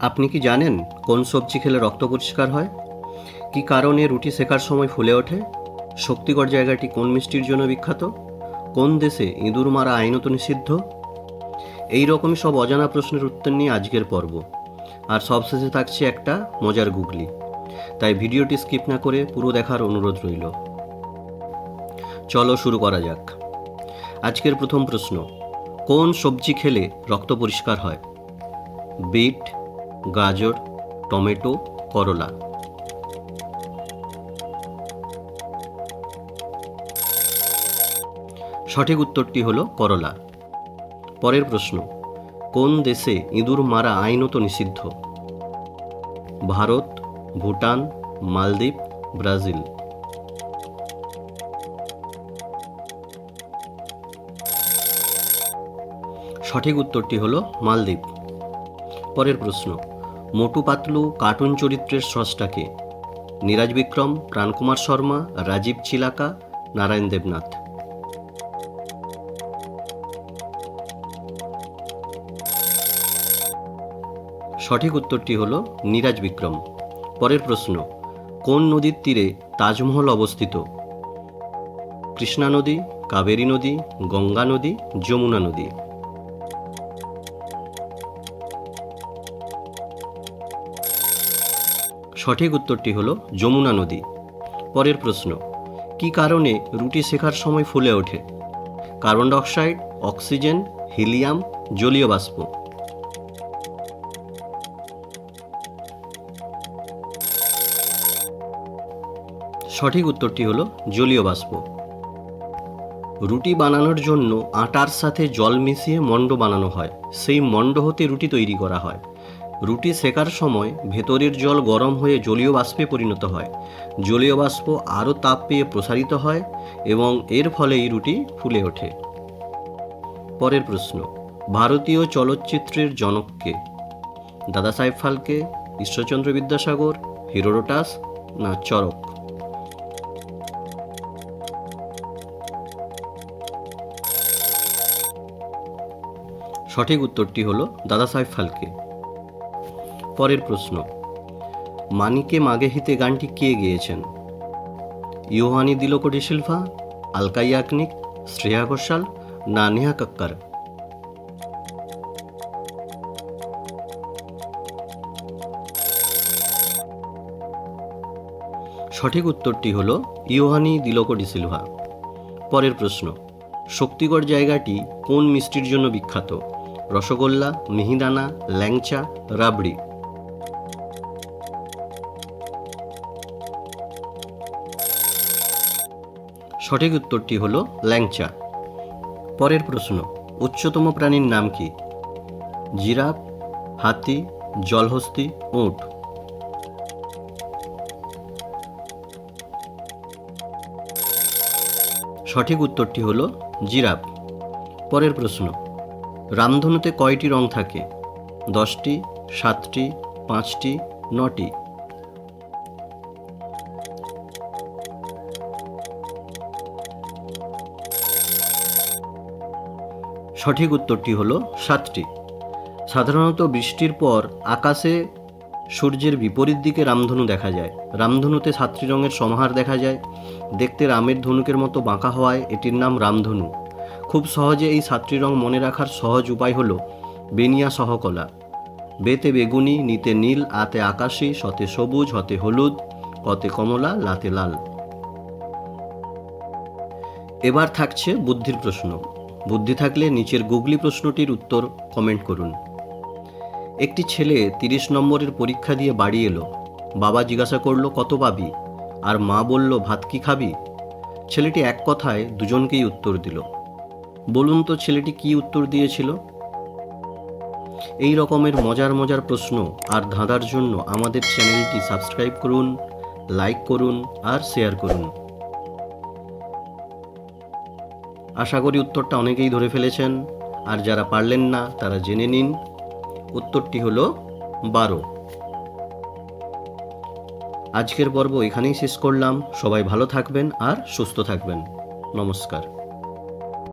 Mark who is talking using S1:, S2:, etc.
S1: আপনি কি জানেন কোন সবজি খেলে রক্ত পরিষ্কার হয়? কি কারণে রুটি শেখার সময় ফুলে ওঠে? শক্তিগড় জায়গাটি কোন মিষ্টির জন্য বিখ্যাত? কোন দেশে ইঁদুর মারা আইনত নিষিদ্ধ? এই রকমই সব অজানা প্রশ্নের উত্তর নিয়ে আজকের পর্ব। আর সবশেষে থাকছে একটা মজার গুগলি। তাই ভিডিওটি স্কিপ না করে পুরো দেখার অনুরোধ রইল। চলো শুরু করা যাক। আজকের প্রথম প্রশ্ন, কোন সবজি খেলে রক্ত পরিষ্কার হয়? বিট গাজর, টমেটো, করলা। সঠিক উত্তরটি হলো করলা। পরের প্রশ্ন, কোন দেশে ইঁদুর মারা আইনত নিষিদ্ধ? ভারত, ভুটান, মালদ্বীপ, ব্রাজিল। সঠিক উত্তরটি হলো মালদ্বীপ। পরের প্রশ্ন মোটু পাতলু কার্টুন চরিত্রের স্রষ্টাকে। নিরাজ বিক্রম, প্রাণকুমার শর্মা, রাজীব চিলাকা নারায়ণ দেবনাথ। সঠিক উত্তরটি হল নীরাজ বিক্রম। পরের প্রশ্ন, কোন নদীর তীরে তাজমহল অবস্থিত? কৃষ্ণা নদী, কাবেরী নদী, গঙ্গা নদী, যমুনা নদী। সঠিক উত্তরটি হলো যমুনা নদী। পরের প্রশ্ন, কি কারণে রুটি শেখার সময় ফুলে ওঠে? কার্বন ডাইঅক্সাইড, অক্সিজেন, হিলিয়াম, জলীয় বাষ্প। সঠিক উত্তরটি হলো জলীয় বাষ্প। রুটি বানানোর জন্য আটার সাথে জল মিশিয়ে মণ্ড বানানো হয়। সেই মণ্ড হতে রুটি তৈরি করা হয়। রুটি সেকার সময় ভেতরের জল গরম হয়ে জলীয় বাষ্পে পরিণত হয়। জলীয় বাষ্প আরও তাপ পেয়ে প্রসারিত হয় এবং এর ফলেই রুটি ফুলে ওঠে। পরের প্রশ্ন, ভারতীয় চলচ্চিত্রের জনককে দাদা সাহেব ফালকে, ঈশ্বরচন্দ্র বিদ্যাসাগর, হিরোডোটাস না চরক? সঠিক উত্তরটি হলো দাদা সাহেব ফালকে। পরের প্রশ্ন। মানিকে মাগে হিতে গানটি কে গেয়েছেন? ইউহানি দিলকোটি শিল্পা আলকা ইয়াকনিক শ্রেয়া ঘোষাল, না নেহা কাক্কার? সঠিক উত্তরটি হল ইউহানি দিলকোটি সিলভা পরের প্রশ্ন, শক্তিগড় জায়গাটি কোন মিষ্টির জন্য বিখ্যাত? রসগোল্লা, মিহিদানা, ল্যাংচা, রাবড়ি। সঠিক উত্তরটি হল ল্যাংচা। পরের প্রশ্ন, উচ্চতম প্রাণীর নাম কি? জিরাফ, হাতি, জলহস্তি, উট। সঠিক উত্তরটি হল জিরাফ। পরের প্রশ্ন, রামধনুতে কয়টি রং থাকে? দশটি, সাতটি, পাঁচটি, নটি। সঠিক উত্তরটি হলো সাতটি। সাধারণত বৃষ্টির পর আকাশে সূর্যের বিপরীত দিকে রামধনু দেখা যায়। রামধনুতে সাতটি রঙের সমাহার দেখা যায়। দেখতে রামের ধনুকের মতো বাঁকা হওয়ায় এটির নাম রামধনু। খুব সহজে এই সাতটি রং মনে রাখার সহজ উপায় হলো বেনিয়া সহকলা। বেতে বেগুনি, নিতে নীল, আতে আকাশি শতে সবুজ, হতে হলুদ, কতে কমলা, লাতে লাল। এবার থাকছে বুদ্ধির প্রশ্ন। বুদ্ধি থাকলে নিচের গুগলি প্রশ্নটির উত্তর কমেন্ট করুন। একটি ছেলে তিরিশ নম্বরের পরীক্ষা দিয়ে বাড়ি এলো। বাবা জিজ্ঞাসা করল, কত পাবি? আর মা বলল, ভাত কি খাবি? ছেলেটি এক কথায় দুজনকেই উত্তর দিল। বলুন তো ছেলেটি কি উত্তর দিয়েছিল? এই রকমের মজার মজার প্রশ্ন আর ধাঁধার জন্য আমাদের চ্যানেলটি সাবস্ক্রাইব করুন, লাইক করুন আর শেয়ার করুন। আশা করি উত্তরটা অনেকেই ধরে ফেলেছেন। আর যারা পারলেন না, তারা জেনে নিন। উত্তরটি হলো বারো। আজকের পর্ব এখানেই শেষ করলাম। সবাই ভালো থাকবেন আর সুস্থ থাকবেন। নমস্কার।